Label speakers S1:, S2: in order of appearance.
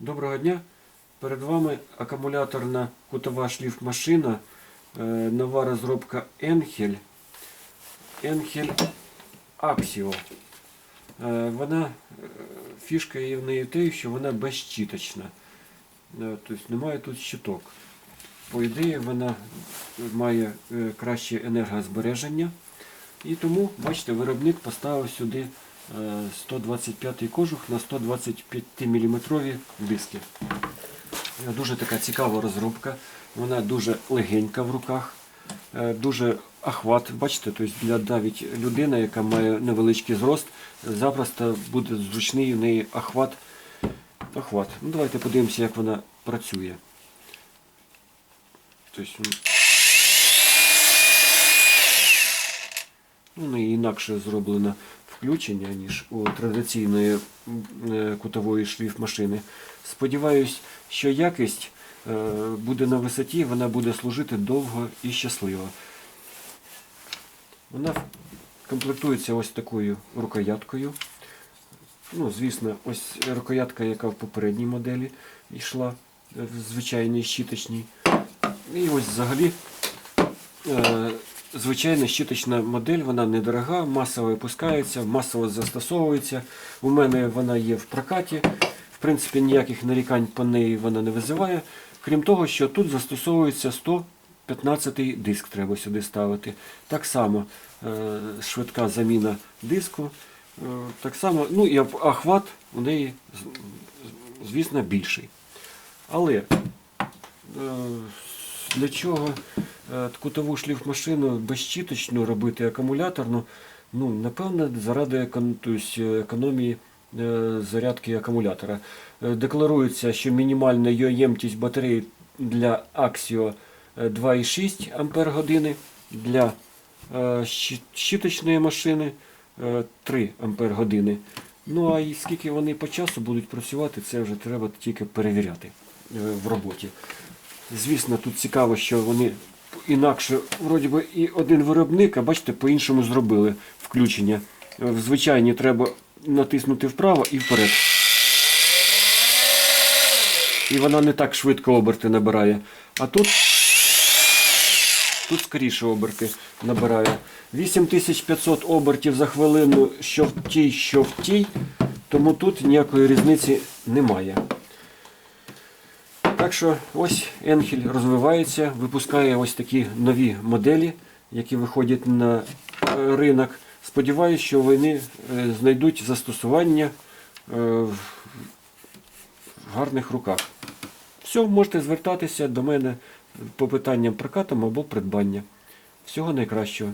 S1: Доброго дня. Перед вами акумуляторна кутова шліфмашина, е, нова розробка Enhel. Enhel Axio. Е, Вона, е, фішка є в неї те, що вона безщіточна. Тобто немає тут щиток. По ідеї вона має краще енергозбереження. І тому, бачите, виробник поставив сюди 125 кожух на 125 мм диски. Е, Дуже така цікава розробка. Вона дуже легенька в руках, е, дуже охват. Бачите, тобто для навіть людина, яка має невеличкий зрост, запросто буде зручний у неї охват. охват. Ну, давайте подивимося, як вона працює. Тобто, Ну, інакше зроблено включення, ніж у традиційної е, кутової шліфмашини. Сподіваюсь, що якість е, буде на висоті, вона буде служити довго і щасливо. Вона комплектується ось такою рукояткою. Ну, звісно, ось рукоятка, яка в попередній моделі йшла е, в звичайній щіточній. І ось взагалі звичайна щіточна модель, вона недорога, масово випускається, масово застосовується. У мене вона є в прокаті. В принципі, ніяких нарікань по неї вона не визиває. Крім того, що тут застосовується 115 диск, треба сюди ставити. Так само е, швидка заміна диску. Е, так само, ну і охват у неї, звісно, більший. Але е, для чого кутову шліфмашину безщіточну робити акумуляторну? Ну, напевно, заради е, економії е, зарядки акумулятора. Е, Декларується, що мінімальна його ємність батареї для Axio е, 2,6 Ампер години, для е, щіточної машини е, 3 Ампер години. Ну а скільки вони по часу будуть працювати, це вже треба тільки перевіряти е, в роботі. Звісно, тут цікаво, що вони інакше, вроді би, і один виробник, а бачите, по-іншому зробили включення. Е, В звичайні треба натиснути вправо і вперед. І вона не так швидко оберти набирає. А тут, тут скоріше оберти набирає. 8500 обертів за хвилину, що в тій, що в тій, тому тут ніякої різниці немає. Так що ось Енхель розвивається, випускає ось такі нові моделі, які виходять на е, ринок. Сподіваюсь, що вони е, знайдуть застосування е, в гарних руках. Все, можете звертатися до мене по питанням прокату або придбання. Всього найкращого.